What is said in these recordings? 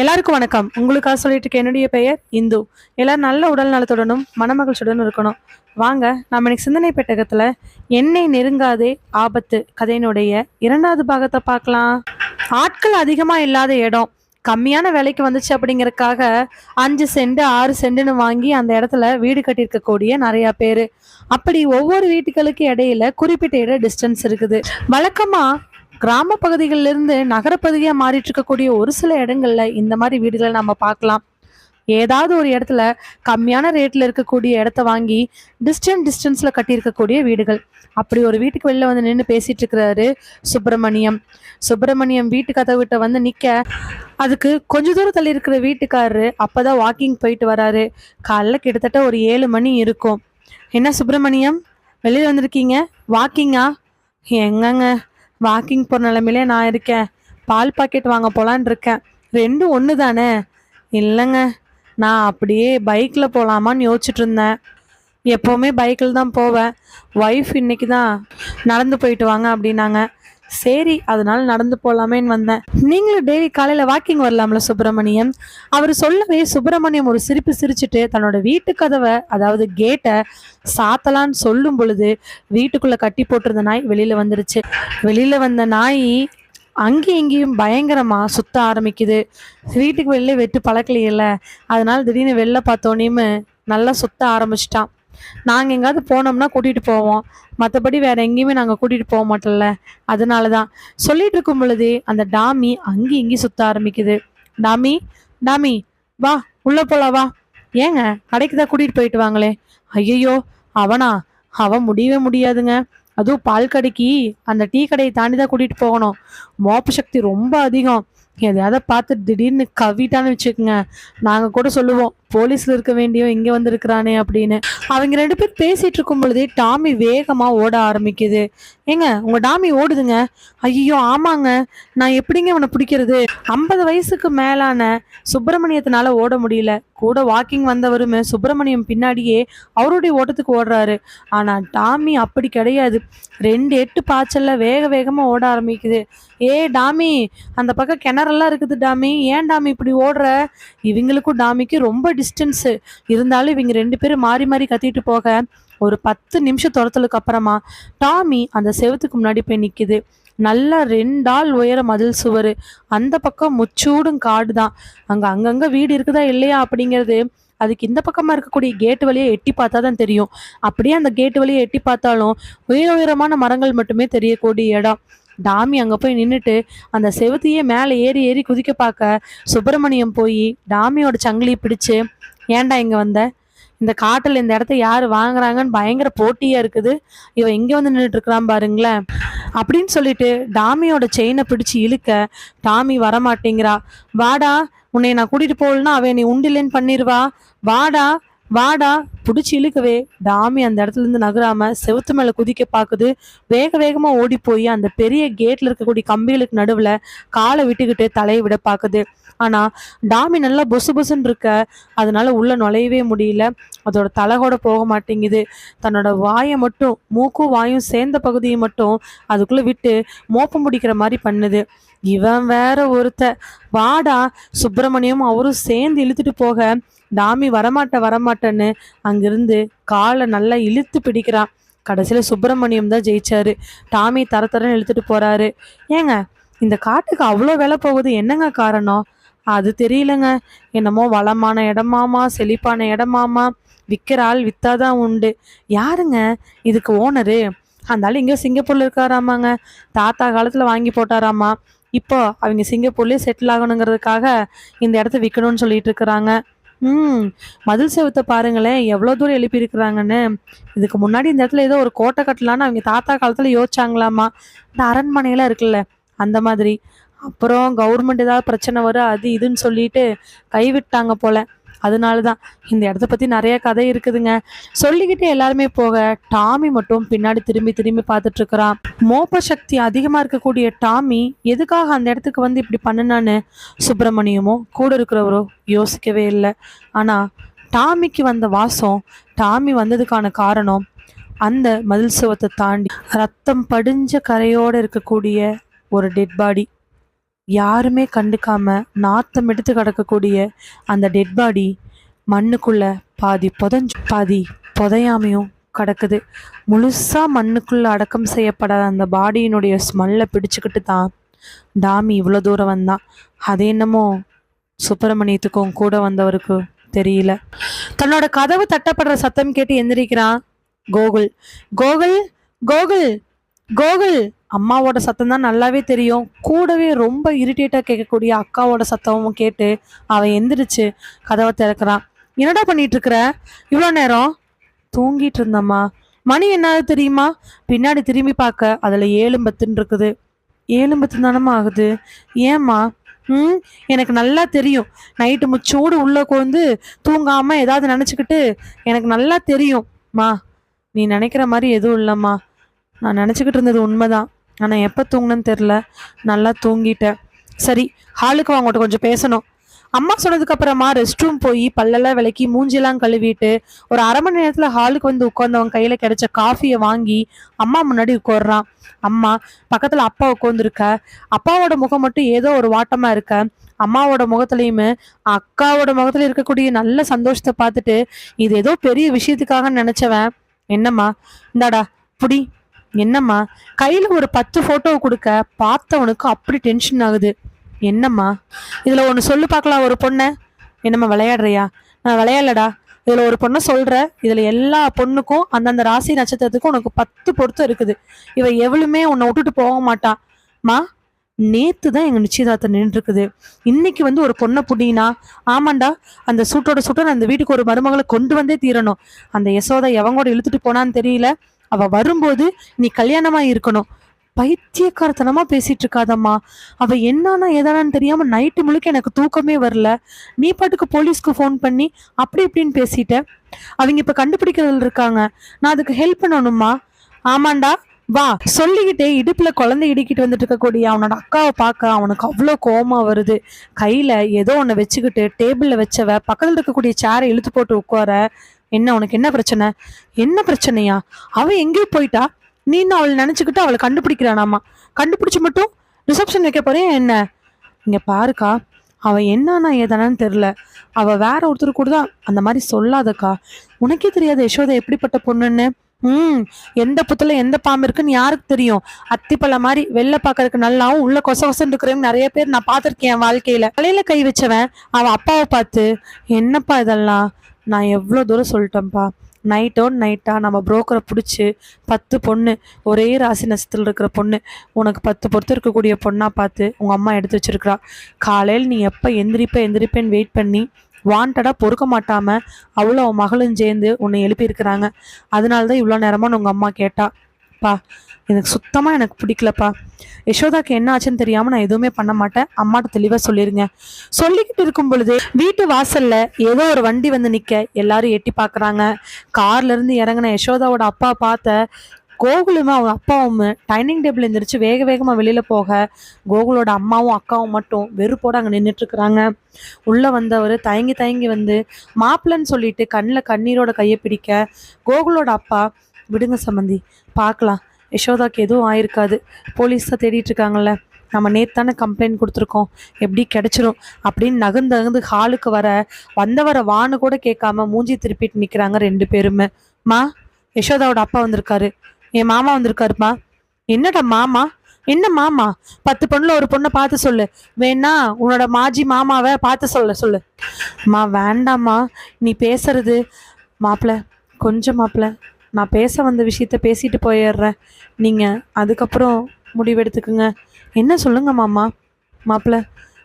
எல்லாருக்கும் வணக்கம். உங்களுக்காக சொல்லிட்டு இருக்க என்னுடைய பெயர் இந்து. எல்லாரும் நல்ல உடல் நலத்துடனும் மனமகிழ்ச்சியுடனும் இருக்கணும். வாங்க நம்ம இன்னைக்கு சிந்தனை பெட்டகத்தில் எண்ணெய் நெருங்காதே ஆபத்து கதையினுடைய இரண்டாவது பாகத்தை பார்க்கலாம். ஆட்கள் அதிகமாக இல்லாத இடம். கம்மியான விலைக்கு வந்துச்சு அப்படிங்கறதுக்காக அஞ்சு சென்ட் ஆறு சென்ட்னு வாங்கி அந்த இடத்துல வீடு கட்டியிருக்கக்கூடிய நிறையா பேர். அப்படி ஒவ்வொரு வீட்டுகளுக்கு இடையில குறிப்பிட்ட இட டிஸ்டன்ஸ் இருக்குது. வழக்கமாக கிராம பகுதிகளில் இருந்து நகரப்பகுதியாக மாறிட்டு இருக்கக்கூடிய ஒரு சில இடங்கள்ல இந்த மாதிரி வீடுகளை நம்ம பார்க்கலாம். ஏதாவது ஒரு இடத்துல கம்மியான ரேட்ல இருக்கக்கூடிய இடத்த வாங்கி டிஸ்டன்ஸ் டிஸ்டன்ஸ்ல கட்டியிருக்கக்கூடிய வீடுகள். அப்படி ஒரு வீட்டுக்கு வெளில வந்து நின்று பேசிட்டு இருக்கிறாரு சுப்பிரமணியம். சுப்பிரமணியம் வீட்டு கதவு வந்து நிக்க. அதுக்கு கொஞ்ச தூரம் தள்ளி இருக்கிற வீட்டுக்காரரு அப்பதான் வாக்கிங் போயிட்டு வராரு. காலைல கிட்டத்தட்ட ஒரு ஏழு மணி இருக்கும். என்ன சுப்பிரமணியம்? வெளியில வந்திருக்கீங்க? வாக்கிங்கா எங்கங்க? வாக்கிங் போகிற நிலமையிலே நான் இருக்கேன். பால் பாக்கெட் வாங்க போகலான்னு இருக்கேன். ரெண்டும் ஒன்று தானே இல்லைங்க. நான் அப்படியே பைக்கில் போகலாமான்னு யோசிச்சுட்டு இருந்தேன். எப்போவுமே பைக்கில் தான் போவேன். ஒய்ஃப் இன்றைக்கி தான் நடந்து போயிட்டு வாங்க அப்படின்னாங்க. சரி அதனால நடந்து போகலாமேன்னு வந்தேன். நீங்களும் டெய்லி காலையில் வாக்கிங் வரலாம்ல சுப்பிரமணியம். அவர் சொல்லவே சுப்பிரமணியம் ஒரு சிரிப்பு சிரிச்சுட்டு தன்னோட வீட்டு கதவை அதாவது கேட்டை சாத்தலான்னு சொல்லும் பொழுது வீட்டுக்குள்ள கட்டி போட்டிருந்த நாய் வெளியில வந்துருச்சு. வெளியில வந்த நாய் அங்கேயும் இங்கேயும் பயங்கரமா சுத்த ஆரம்பிக்குது. வீட்டுக்கு வெளில வெட்டு பழக்கலையில அதனால திடீர்னு வெளில பார்த்தோன்னேயும் நல்லா சுத்த ஆரம்பிச்சிட்டான். நாங்கள் எங்கேயாவது போனோம்னா கூட்டிகிட்டு போவோம். மற்றபடி வேறு எங்கேயுமே நாங்கள் கூட்டிகிட்டு போக மாட்டோம்ல. அதனால தான் சொல்லிட்டு இருக்கும் பொழுதே அந்த டாமி அங்கேயும் இங்கேயும் சுற்ற ஆரம்பிக்குது. டாமி டாமி வா உள்ளே போலாம் வா. ஏங்க கடைக்கு தான் கூட்டிகிட்டு போயிட்டு வாங்களே. ஐயையோ அவனா? அவன் முடியவே முடியாதுங்க. அதுவும் பால் கடைக்கு அந்த டீ கடையை தாண்டி தான் கூட்டிகிட்டு போகணும். மோப்பு சக்தி ரொம்ப அதிகம். எதையாவது பார்த்து திடீர்னு கவிட்டான்னு வச்சுக்கோங்க. நாங்கள் கூட சொல்லுவோம் போலீஸ்ல இருக்க வேண்டியோ இங்க வந்திருக்கிறானே அப்படின்னு. அவங்க ரெண்டு பேர் பேசிட்டு இருக்கும் பொழுதே டாமி வேகமா ஓட ஆரம்பிக்குது. ஏங்க உங்க டாமி ஓடுதுங்க? ஐயோ ஆமாங்க. நான் எப்படிங்க அவனை பிடிக்கிறது? ஐம்பது வயசுக்கு மேலான சுப்பிரமணியத்தினால ஓட முடியல. கூட வாக்கிங் வந்தவருமே சுப்பிரமணியம் பின்னாடியே அவருடைய ஓட்டத்துக்கு ஓடுறாரு. ஆனா டாமி அப்படி கிடையாது. ரெண்டு எட்டு பாய்ச்சல்ல வேக வேகமா ஓட ஆரம்பிக்குது. ஏ டாமி அந்த பக்கம் கிணறெல்லாம் இருக்குது டாமி. ஏன் டாமி இப்படி ஓடுற? இவங்களுக்கும் டாமிக்கு ரொம்ப டிஸ்டன்ஸு இருந்தாலும் இவங்க ரெண்டு பேரும் மாறி மாறி கத்திட்டு போக ஒரு பத்து நிமிஷம் துரத்தலுக்கு அப்புறமா டாமி அந்த செவத்துக்கு முன்னாடி போய் நிற்கிது நல்லா ரெண்டாள் உயர மதில் சுவர். அந்த பக்கம் முச்சூடும் காடு தான். அங்கே அங்கங்கே வீடு இருக்குதா இல்லையா அப்படிங்கிறது அதுக்கு இந்த பக்கமாக இருக்கக்கூடிய கேட்டு வழியை எட்டி பார்த்தா தான் தெரியும். அப்படியே அந்த கேட்டு வழியை எட்டி பார்த்தாலும் உயர உயரமான மரங்கள் மட்டுமே தெரியக்கூடிய இடம். டாமி அங்க போய் நின்றுட்டு அந்த செவத்தையே மேலே ஏறி ஏறி குதிக்க பார்க்க சுப்பிரமணியம் போய் டாமியோட சங்கிலி பிடிச்சு ஏன்டா இங்க வந்த? இந்த காட்டில் இந்த இடத்த யாரு வாங்குறாங்கன்னு பயங்கர போட்டியா இருக்குது. இவன் இங்க வந்து நின்றுட்டு இருக்கிறான் பாருங்களேன். அப்படின்னு சொல்லிட்டு டாமியோட செயினை பிடிச்சு இழுக்க டாமி வரமாட்டேங்கிறா. வாடா உன்னை நான் கூட்டிட்டு போகலன்னா அவன் நீ உண்டில்லைன்னு பண்ணிடுவா வாடா வாடா பிடிச்சி இழுக்கவே. டாமி அந்த இடத்துல இருந்து நகராம செவுத்து மேல குதிக்க பாக்குது. வேக வேகமா ஓடி போய் அந்த பெரிய கேட்ல இருக்கக்கூடிய கம்பிகளுக்கு நடுவுல காலை விட்டுக்கிட்டு தலையை விட பாக்குது. ஆனா டாமி நல்லா பொசு பொசுன்னு இருக்க. அதனால உள்ள நுழையவே முடியல. அதோட தலை கூட போக மாட்டேங்குது. தன்னோட வாயை மட்டும் மூக்கும் வாயும் சேர்ந்த பகுதியை மட்டும் அதுக்குள்ள விட்டு மோப்பம் முடிக்கிற மாதிரி பண்ணுது. இவன் வேற ஒருத்த. வாடா சுப்பிரமணியம் அவரும் சேர்ந்து இழுத்துட்டு போக. டாமி வரமாட்ட வரமாட்டேன்னு அங்கிருந்து காலை நல்லா இழுத்து பிடிக்கிறான். கடைசியில் சுப்பிரமணியம் தான் ஜெயிச்சாரு. டாமி தர தரன்னு இழுத்துட்டு போறாரு. ஏங்க இந்த காட்டுக்கு அவ்வளோ வேலை போகுது என்னங்க காரணம்? அது தெரியலங்க. என்னமோ வளமான இடமாமா செழிப்பான இடமாமா. விற்கிற ஆள் வித்தாதான் உண்டு. யாருங்க? இதுக்கு ஓனரு. அந்த ஆள் இங்கே சிங்கப்பூர்ல இருக்காராமாங்க. தாத்தா காலத்துல வாங்கி போட்டாராமா. இப்போ அவங்க சிங்கப்பூர்லேயே செட்டில் ஆகணுங்கிறதுக்காக இந்த இடத்த விற்கணும்னு சொல்லிட்டு இருக்கிறாங்க. ம் மதில் செவத்தை பாருங்களேன் எவ்வளோ தூரம் எழுப்பியிருக்கிறாங்கன்னு இதுக்கு முன்னாடி இந்த இடத்துல ஏதோ ஒரு கோட்டை கட்டலான்னு அவங்க தாத்தா காலத்தில் யோசிச்சாங்களாமா. இந்த அரண்மனையெல்லாம் இருக்குல்ல அந்த மாதிரி. அப்புறம் கவர்மெண்ட் ஏதாவது பிரச்சனை வரும் அது இதுன்னு சொல்லிட்டு கைவிட்டாங்க போல. அதனால தான் இந்த இடத்த பற்றி நிறைய கதை இருக்குதுங்க. சொல்லிக்கிட்டே எல்லாருமே போக டாமி மட்டும் பின்னாடி திரும்பி திரும்பி பார்த்துட்டு இருக்கிறான். மோப்ப சக்தி அதிகமாக இருக்கக்கூடிய டாமி எதுக்காக அந்த இடத்துக்கு வந்து இப்படி பண்ணுனான்னு சுப்பிரமணியமோ கூட இருக்கிறவரோ யோசிக்கவே இல்லை. ஆனால் டாமிக்கு வந்த வாசம் டாமி வந்ததுக்கான காரணம் அந்த மதில் சுவத்தை தாண்டி ரத்தம் படிஞ்ச கரையோடு இருக்கக்கூடிய ஒரு டெட் பாடி யாருமே கண்டுக்காம நாத்தம் எடுத்து கிடக்கக்கூடிய அந்த டெட் பாடி மண்ணுக்குள்ள பாதி புதஞ்சு பாதி புதையாமையும் கிடக்குது. முழுசாக மண்ணுக்குள்ள அடக்கம் செய்யப்படாத அந்த பாடியினுடைய ஸ்மெல்லை பிடிச்சுக்கிட்டு தான் டாமி இவ்வளோ தூரம் வந்தான் அது என்னமோ சுப்பிரமணியத்துக்கும் கூட வந்தவருக்கு தெரியல. தன்னோட கதவு தட்டப்படுற சத்தம் கேட்டு எந்திரிக்கிறான் கோகுல். கோகுல் கோகுல் கோகுல். அம்மாவோட சத்தம் தான் நல்லாவே தெரியும். கூடவே ரொம்ப இரிட்டேட்டாக கேட்கக்கூடிய அக்காவோட சத்தமும் கேட்டு அவன் எந்திரிச்சு கதவை திறக்கிறான். என்னடா பண்ணிட்டு இருக்கிற இவ்வளோ நேரம்? தூங்கிட்டு இருந்தம்மா. மணி என்னது தெரியுமா? பின்னாடி திரும்பி பார்க்க அதில் ஏழும்பத்துன்னு இருக்குது. ஏழு தானம்மா ஆகுது? ஏம்மா? ம் எனக்கு நல்லா தெரியும். நைட்டு முச்சோடு உள்ளே கொண்டு தூங்காமல் ஏதாவது நினச்சிக்கிட்டு எனக்கு நல்லா தெரியும். மா நீ நினைக்கிற மாதிரி எதுவும் இல்லைம்மா. நான் நினச்சிக்கிட்டு இருந்தது உண்மைதான். ஆனால் எப்போ தூங்கினேன்னு தெரில நல்லா தூங்கிட்டேன். சரி ஹாலுக்கு அவங்ககிட்ட கொஞ்சம் பேசணும். அம்மா சொன்னதுக்கு அப்புறமா ரெஸ்ட் ரூம் போய் பல்லெல்லாம் விளக்கி மூஞ்சிலாம் கழுவிட்டு ஒரு அரை மணி நேரத்தில் ஹாலுக்கு வந்து உட்காந்தவன் கையில் கிடைச்ச காஃபியை வாங்கி அம்மா முன்னாடி உட்கார்றான். அம்மா பக்கத்தில் அப்பா உட்காந்துருக்க அப்பாவோட முகம் மட்டும் ஏதோ ஒரு வாட்டமா இருக்க. அம்மாவோட முகத்துலையுமே அக்காவோட முகத்துல இருக்கக்கூடிய நல்ல சந்தோஷத்தை பார்த்துட்டு இது ஏதோ பெரிய விஷயத்துக்காக நினைச்சவன். என்னம்மா? இந்தாடா புடி. என்னம்மா? கையில் ஒரு பத்து ஃபோட்டோவை கொடுக்க பார்த்தவனுக்கு அப்படி டென்ஷன் ஆகுது. என்னம்மா? இதில் ஒன்று சொல்லு பார்க்கலாம் ஒரு பொண்ணை. என்னம்மா விளையாடுறியா? நான் விளையாடலடா. இதில் ஒரு பொண்ணை சொல்கிற இதில் எல்லா பொண்ணுக்கும் அந்தந்த ராசி நட்சத்திரத்துக்கும் உனக்கு பத்து பொருத்தம் இருக்குது. இவ எவ்வளவுமே உன்னை விட்டுட்டு போக மாட்டா. மா நேத்து தான் எங்க நிச்சயதார்த்தம் நின்றுருக்குது. இன்னைக்கு வந்து ஒரு பொண்ணை புடினா ஆமாண்டா அந்த சூட்டோட சூட்டை அந்த வீட்டுக்கு ஒரு மருமகளை கொண்டு வந்தே தீரணும். அந்த யசோதை எவங்கூட இழுத்துட்டு போனான்னு தெரியல. அவ வரும்போது நீ கல்யாணமா இருக்கணும். பைத்தியக்காரத்தனமா பேசிட்டு இருக்காதம்மா அவ என்னன்னா ஏதானான்னு தெரியாம நைட்டு முழுக்க எனக்கு தூக்கமே வரல. நீ பாட்டுக்கு போலீஸ்க்கு ஃபோன் பண்ணி அப்படி இப்படின்னு பேசிட்ட. அவங்க இப்ப கண்டுபிடிக்கிறதுல இருக்காங்க. நான் அதுக்கு ஹெல்ப் பண்ணணுமா ஆமாண்டா வா. சொல்லிக்கிட்டே இடுப்புல குழந்தை இடிக்கிட்டு வந்துட்டு இருக்கக்கூடிய அவனோட அக்காவை பார்க்க அவனுக்கு அவ்வளோ கோமா வருது. கையில ஏதோ ஒன்று வச்சுக்கிட்டு டேபிள்ல வச்சவ பக்கத்துல இருக்கக்கூடிய சேரை இழுத்து போட்டு உட்கார. என்ன உனக்கு என்ன பிரச்சனை? என்ன பிரச்சனையா? அவ எங்கேயோ போயிட்டா. நீ இன்னும் அவளை நினைச்சுக்கிட்டு அவளை கண்டுபிடிக்கிறானாமா? கண்டுபிடிச்சு மட்டும் ரிசப்ஷன் வைக்க போறேன் என்ன? இங்க பாருக்கா அவ என்னன்னா ஏதானான்னு தெரியல. அவ வேற ஒருத்தர் கூட தான் அந்த மாதிரி சொல்லாதக்கா. உனக்கே தெரியாது யசோதா எப்படிப்பட்ட பொண்ணுன்னு. ம் எந்த புத்துல எந்த பாம்பு இருக்குன்னு யாருக்கு தெரியும்? அத்திப்பழ மாதிரி வெளில பாக்கறதுக்கு நல்லாவும் உள்ள கொச கொசன்னு இருக்கிறவங்க நிறைய பேர் நான் பார்த்துருக்கேன் என் வாழ்க்கையில. தலையில கை வச்சவன் அவன் அப்பாவை பார்த்து என்னப்பா இதெல்லாம்? நான் எவ்வளோ தூரம் சொல்லிட்டேன்ப்பா. நைட்டோன் நைட்டாக நம்ம புரோக்கரை பிடிச்சி பத்து பொண்ணு ஒரே ராசி நட்சத்திரத்தில் இருக்கிற பொண்ணு உனக்கு பத்து பொறுத்து இருக்கக்கூடிய பொண்ணாக பார்த்து உங்கள் அம்மா எடுத்து வச்சிருக்கிறா. காலையில் நீ எப்போ எந்திரிப்ப எந்திரிப்பேன்னு வெயிட் பண்ணி வாண்டடாக பொறுக்க மாட்டாமல் அவ்வளோ அவன் மகளும் சேர்ந்து உன்னை எழுப்பியிருக்கிறாங்க. அதனால தான் இவ்வளோ நேரமாக உங்கள் அம்மா கேட்டா பா எனக்கு சுத்தமாக எனக்கு பிடிக்கலப்பா. யசோதாக்கு என்ன ஆச்சுன்னு தெரியாமல் நான் எதுவுமே பண்ண மாட்டேன். அம்மாட்ட தெளிவாக சொல்லிருங்க. சொல்லிக்கிட்டு இருக்கும் பொழுது வீட்டு வாசலில் ஏதோ ஒரு வண்டி வந்து நிற்க எல்லாரும் எட்டி பார்க்குறாங்க கார்லேருந்து இறங்கின யசோதாவோட அப்பா பார்த்த கோகுலுமே அவங்க அப்பாவும் டைனிங் டேபிள் எந்திரிச்சு வேக வேகமாக வெளியில் போக கோகுலோட அம்மாவும் அக்காவும் மட்டும் வெறுப்போடு அங்கே நின்றுட்டுருக்குறாங்க உள்ளே வந்தவர் தயங்கி தயங்கி வந்து மாப்பிள்ளைன்னு சொல்லிட்டு கண்ணில் கண்ணீரோட கையை பிடிக்க கோகுலோட அப்பா விடுங்க சம்மந்தி பார்க்கலாம். யசோதாக்கு எதுவும் ஆயிருக்காது. போலீஸ் தான் தேடிட்டுருக்காங்கல்ல. நம்ம நேத்தானே கம்ப்ளைண்ட் கொடுத்துருக்கோம். எப்படி கிடச்சிரும்? அப்படின்னு நகர்ந்து நகர்ந்து ஹாலுக்கு வர வந்தவர வான்னு கூட கேட்காம மூஞ்சி திருப்பிட்டு நிற்கிறாங்க ரெண்டு பேருமே. மா யசோதாவோட அப்பா வந்திருக்காரு. என் மாமா வந்திருக்காருமா என்னடா மாமா? என்ன மாமா? பத்து பொண்ணுல ஒரு பொண்ணை பார்த்து சொல்லு. வேணா உன்னோட மாஜி மாமாவை பார்த்து சொல்ல சொல்லு. மா வேண்டாம்மா. நீ பேசுறது மாப்பிள்ள கொஞ்சம் மாப்பிள்ள நான் பேச வந்த விஷயத்த பேசிட்டு போயிடுறேன். நீங்கள் அதுக்கப்புறம் முடிவெடுத்துக்குங்க. என்ன சொல்லுங்க மாமா மாப்பிள்ள.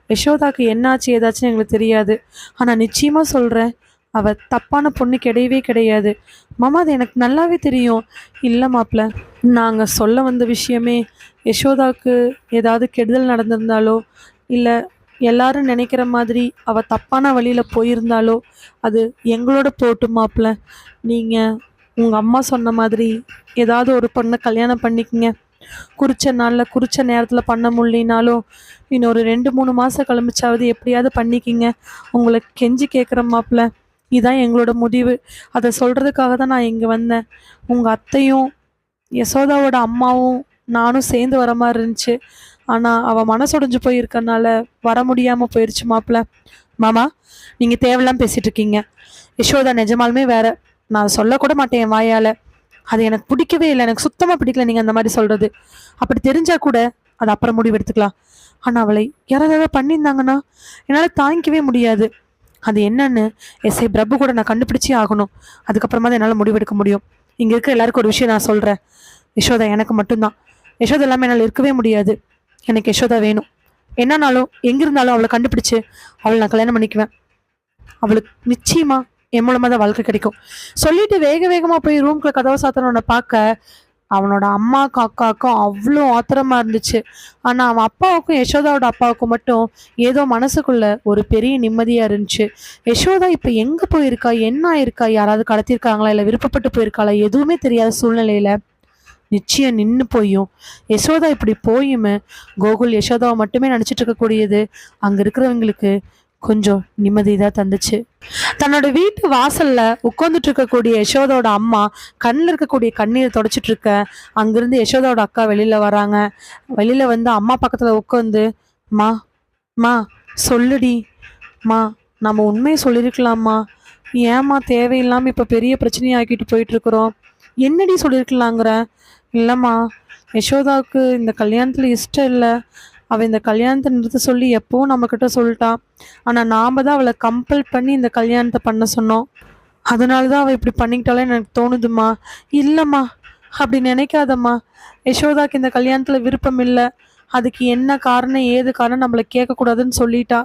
யசோதாக்கு என்னாச்சு ஏதாச்சுன்னு எங்களுக்கு தெரியாது. ஆனால் நிச்சயமாக சொல்கிறேன் அவள் தப்பான பொண்ணு கிடையவே கிடையாது. மாமா அது எனக்கு நல்லாவே தெரியும். இல்லை மாப்பிள்ள நாங்கள் சொல்ல வந்த விஷயமே யசோதாக்கு ஏதாவது கெடுதல் நடந்திருந்தாலோ இல்லை எல்லாரும் நினைக்கிற மாதிரி அவள் தப்பான வழியில் போயிருந்தாலோ அது எங்களோட போட்டு மாப்பிள்ள. நீங்கள் உங்கள் அம்மா சொன்ன மாதிரி ஏதாவது ஒரு பொண்ணை கல்யாணம் பண்ணிக்கங்க. குறித்த நாளில் குறித்த நேரத்தில் பண்ண முடியினாலும் இன்னொரு ரெண்டு மூணு மாதம் கிளம்பிச்சாவது எப்படியாவது பண்ணிக்கிங்க. உங்களை கெஞ்சி கேட்குற மாப்பிள்ள இதுதான் எங்களோட முடிவு. அதை சொல்கிறதுக்காக தான் நான் இங்கே வந்தேன். உங்கள் அத்தையும் யசோதாவோட அம்மாவும் நானும் சேர்ந்து வர மாதிரி இருந்துச்சு. ஆனால் அவள் மனசுடைஞ்சு போயிருக்கனால வர முடியாமல் போயிடுச்சு மாப்பிள்ள. மாமா நீங்கள் தேவையில்லாம பேசிகிட்டு இருக்கீங்க. யசோதா நிஜமாலுமே வேறு நான் சொல்லக்கூட மாட்டேன் என் வாயால். அது எனக்கு பிடிக்கவே இல்லை. எனக்கு சுத்தமாக பிடிக்கல நீங்கள் அந்த மாதிரி சொல்கிறது அப்படி தெரிஞ்சால் கூட அது அப்புறம் முடிவு எடுத்துக்கலாம் ஆனால் அவளை யாராவது ஏதாவது பண்ணியிருந்தாங்கன்னா என்னால் தாங்கிக்கவே முடியாது. அது என்னன்னு எஸ்ஐ பிரபு கூட நான் கண்டுபிடிச்சே ஆகணும். அதுக்கப்புறமா தான் என்னால் முடிவெடுக்க முடியும். இங்கே இருக்க எல்லாருக்கும் ஒரு விஷயம் நான் சொல்கிறேன் யசோதா எனக்கு மட்டும்தான். யசோதா இல்லாமல் என்னால் இருக்கவே முடியாது. எனக்கு யசோதா வேணும். என்னன்னாலும் எங்கே இருந்தாலும் அவளை கண்டுபிடிச்சு அவளை நான் கல்யாணம் பண்ணிக்குவேன். அவளுக்கு நிச்சயமாக என் மூலமாக தான் வாழ்க்கை கிடைக்கும். சொல்லிட்டு வேக வேகமாக போய் ரூம்குள்ள கதவை சாத்தனோட பார்க்க அவனோட அம்மாக்கும் அக்காவுக்கும் அவ்வளோ ஆத்திரமா இருந்துச்சு. ஆனால் அவன் அப்பாவுக்கும் யசோதாவோட அப்பாவுக்கும் மட்டும் ஏதோ மனசுக்குள்ள ஒரு பெரிய நிம்மதியாக இருந்துச்சு. யசோதா இப்போ எங்கே போயிருக்கா? என்ன ஆயிருக்கா? யாராவது கடத்திருக்காங்களா இல்லை விருப்பப்பட்டு போயிருக்காளா? எதுவுமே தெரியாத சூழ்நிலையில் நிச்சயம் நின்று போயும். யசோதா இப்படி போயுமே கோகுல் யசோதாவை மட்டுமே நினச்சிட்டு இருக்கக்கூடியது அங்கே இருக்கிறவங்களுக்கு கொஞ்சம் நிம்மதி தான் தந்துச்சு. தன்னோட வீட்டு வாசல்ல உட்காந்துட்டு இருக்கக்கூடிய யசோதாவோட அம்மா கண்ணில் இருக்கக்கூடிய கண்ணீரை தொடச்சிட்டு இருக்க அங்கிருந்து யசோதாவோட அக்கா வெளியில வராங்க. வெளியில வந்து அம்மா பக்கத்துல உட்காந்து மா மா சொல்லுடி. மா நம்ம உண்மையை சொல்லியிருக்கலாம்மா. ஏம்மா தேவையில்லாம இப்ப பெரிய பிரச்சனையாக்கிட்டு போயிட்டு இருக்கிறோம். என்னடி சொல்லியிருக்கலாங்கிற? இல்லைம்மா யசோதாவுக்கு இந்த கல்யாணத்துல இஷ்டம் இல்லை. அவள் இந்த கல்யாணத்தை நிறுத்த சொல்லி எப்பவும் நம்மக்கிட்ட சொல்லிட்டான் ஆனால் நாம் தான் அவளை கம்பல் பண்ணி இந்த கல்யாணத்தை பண்ண சொன்னோம். அதனால தான் அவள் இப்படி பண்ணிக்கிட்டாலே எனக்கு தோணுதுமா இல்லைம்மா அப்படி நினைக்காதம்மா. யசோதாக்கு இந்த கல்யாணத்தில் விருப்பம் இல்லை. அதுக்கு என்ன காரணம் ஏது காரணம் நம்மளை கேட்கக்கூடாதுன்னு சொல்லிட்டா.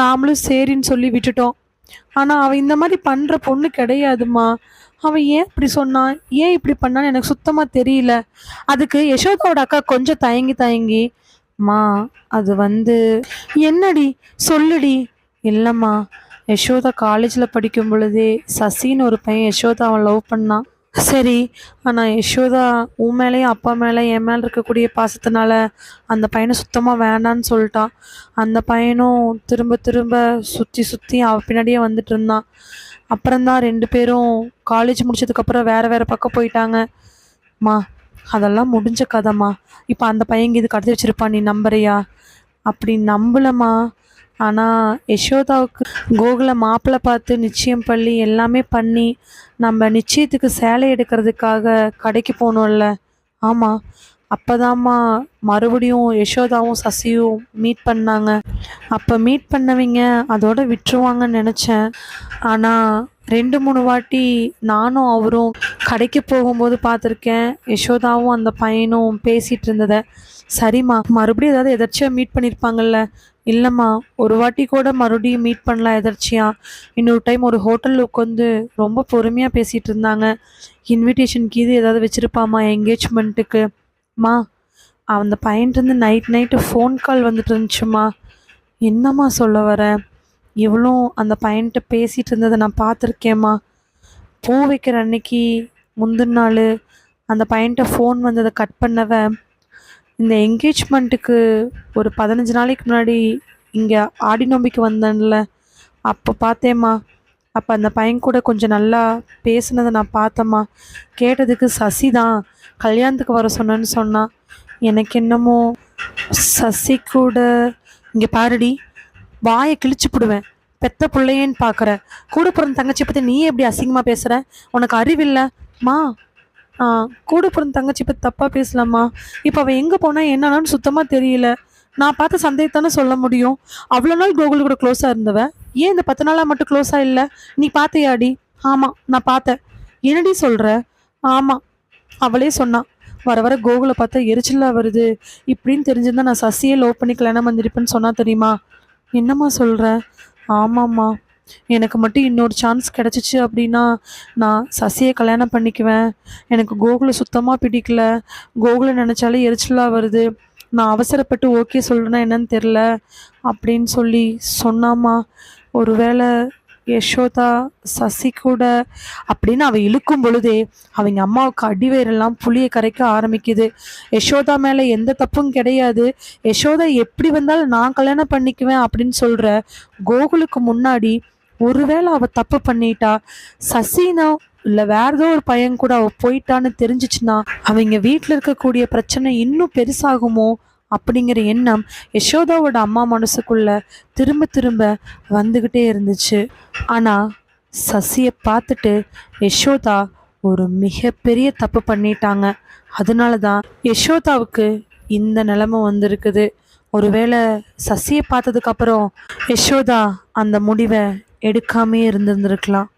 நாமளும் சரின்னு சொல்லி விட்டுட்டோம். ஆனால் அவள் இந்த மாதிரி பண்ணுற பொண்ணு கிடையாதும்மா. அவன் ஏன் இப்படி சொன்னான் ஏன் இப்படி பண்ணான்னு எனக்கு சுத்தமாக தெரியல. அதுக்கு யசோதாவோட அக்கா கொஞ்சம் தயங்கி தயங்கி மா அது வந்து என்னடி சொல்லுடி. இல்லைம்மா யசோதா காலேஜில் படிக்கும் பொழுதே சசின்னு ஒரு பையன் யசோதா அவன் லவ் பண்ணான் சரி ஆனால் யசோதா உன் மேலேயும் அப்பா மேலே என் மேலே இருக்கக்கூடிய பாசத்தினால அந்த பையனை சுத்தமாக வேண்டான்னு சொல்லிட்டான் அந்த பையனும் திரும்ப திரும்ப சுற்றி சுற்றி அவள் பின்னாடியே வந்துட்டு இருந்தான். அப்புறம்தான் ரெண்டு பேரும் காலேஜ் முடிச்சதுக்கப்புறம் வேறு வேறு பக்கம் போயிட்டாங்க. மா அதெல்லாம் முடிஞ்ச கதைம்மா. இப்போ அந்த பையன் இது கடத்தி வச்சிருப்பா நீ நம்புறியா? அப்படி நம்பலம்மா. ஆனால் யசோதாவுக்கு கோகுலை மாப்பிள்ளை பார்த்து நிச்சயம் பண்ணி எல்லாமே பண்ணி நம்ம நிச்சயத்துக்கு சேலை எடுக்கிறதுக்காக கடைக்கு போனோம்ல. ஆமாம் அப்போதாம்மா மறுபடியும் யசோதாவும் சசியும் மீட் பண்ணாங்க. அப்போ மீட் பண்ணவங்க அதோட விட்டுருவாங்கன்னு நினச்சேன். ஆனால் ரெண்டு மூணு வாட்டி நானும் அவரும் கடைக்கு போகும்போது பார்த்துருக்கேன். யசோதாவும் அந்த பையனும் பேசிகிட்டு இருந்ததை. சரிம்மா மறுபடியும் ஏதாவது எதர்ச்சியாக மீட் பண்ணியிருப்பாங்கல்ல இல்லைம்மா ஒரு வாட்டி கூட மறுபடியும் மீட் பண்ணலாம் எதர்ச்சியாக இன்னொரு டைம் ஒரு ஹோட்டலில் உட்காந்து ரொம்ப பொறுமையாக பேசிகிட்டு இருந்தாங்க. இன்விடேஷனுக்கு இது ஏதாவது வச்சுருப்பாம்மா என்கேஜ்மெண்ட்டுக்கு மா அந்த பையன்ட்டு நைட் நைட்டு ஃபோன் கால் வந்துட்டு இருந்துச்சுமா என்னம்மா சொல்ல வரேன் இவளும் அந்த பையன்கிட்ட பேசிகிட்டு இருந்ததை நான் பார்த்துருக்கேம்மா. பூ வைக்கிற அன்னைக்கு முந்தின நாள் அந்த பையன்கிட்ட ஃபோன் வந்ததை கட் பண்ணவ இந்த என்கேஜ்மெண்ட்டுக்கு ஒரு பதினஞ்சு நாளைக்கு முன்னாடி இங்கே ஆடி நோம்பிக்கு வந்தேன்ல. அப்போ பார்த்தேம்மா. அப்போ அந்த பையன் கூட கொஞ்சம் நல்லா பேசுனதை நான் பார்த்தேம்மா. கேட்டதுக்கு சசி தான் கல்யாணத்துக்கு வர சொன்னேன்னு சொன்னான். எனக்கு என்னமோ சசி கூட இங்கே பாருடி. வாயை கிழிச்சு போடுவேன். பெத்த பிள்ளையேன்னு பார்க்குற கூட பிறந்த தங்கச்சி பற்றி நீ எப்படி அசிங்கமாக பேசுகிற உனக்கு அறிவில்லை? மா ஆ கூட பிறந்த தங்கச்சி பற்றி தப்பாக பேசலாமா? இப்போ அவள் எங்கே போனால் என்னன்னு சுத்தமாக தெரியல. நான் பார்த்த சந்தேகத்தானே சொல்ல முடியும். அவ்வளோ நாள் கோகுல் கூட க்ளோஸாக இருந்தவ. ஏன் இந்த பத்து நாளாக மட்டும் க்ளோஸாக இல்லை? நீ பார்த்தியாடி? ஆமாம் நான் பார்த்தேன். என்னடி சொல்கிற ஆமாம் அவளே சொன்னான் வர வர கோகுலை பார்த்தா எரிச்சலாக வருது. இப்படின்னு தெரிஞ்சிருந்தா நான் சசியை லவ் பண்ணி கல்யாணம் வந்திருப்பேன்னு சொன்னால் தெரியுமா? என்னம்மா சொல்கிற ஆமாம்மா. எனக்கு மட்டும் இன்னொரு சான்ஸ் கிடச்சிச்சு அப்படின்னா நான் சசியை கல்யாணம் பண்ணிக்குவேன். எனக்கு கோகுலை சுத்தமாக பிடிக்கல. கோகுலை நினச்சாலே எரிச்சலாக வருது. நான் அவசரப்பட்டு ஓகே சொல்கிறேன்னா என்னன்னு தெரில அப்படின்னு சொல்லி சொன்னாம்மா. ஒருவேளை யசோதா சசி கூட அப்படின்னு அவள் இழுக்கும் பொழுதே அவங்க அம்மாவுக்கு அடிவேரெல்லாம் புளியை கரைக்க ஆரம்பிக்குது. யசோதா மேலே எந்த தப்பும் கிடையாது. யசோதா எப்படி வந்தாலும் நான் கல்யாணம் பண்ணிக்குவேன் அப்படின்னு சொல்கிற கோகுலுக்கு முன்னாடி ஒருவேளை அவள் தப்பு பண்ணிட்டா சசினா இல்லை வேற ஏதோ ஒரு பையன் கூட அவள் போயிட்டான்னு தெரிஞ்சிச்சுன்னா அவங்க வீட்டில் இருக்கக்கூடிய பிரச்சனை இன்னும் பெருசாகுமோ? அப்படிங்கிற எண்ணம் யசோதாவோட அம்மா மனசுக்குள்ள திரும்ப திரும்ப வந்துக்கிட்டே இருந்துச்சு. ஆனால் சசியை பார்த்துட்டு யசோதா ஒரு மிகப்பெரிய தப்பு பண்ணிட்டாங்க. அதனால தான் யசோதாவுக்கு இந்த நிலைமை வந்திருக்குது. ஒருவேளை சசியை பார்த்ததுக்கப்புறம் யசோதா அந்த முடிவை எடுக்காமே இருந்திருந்துருக்கலாம்.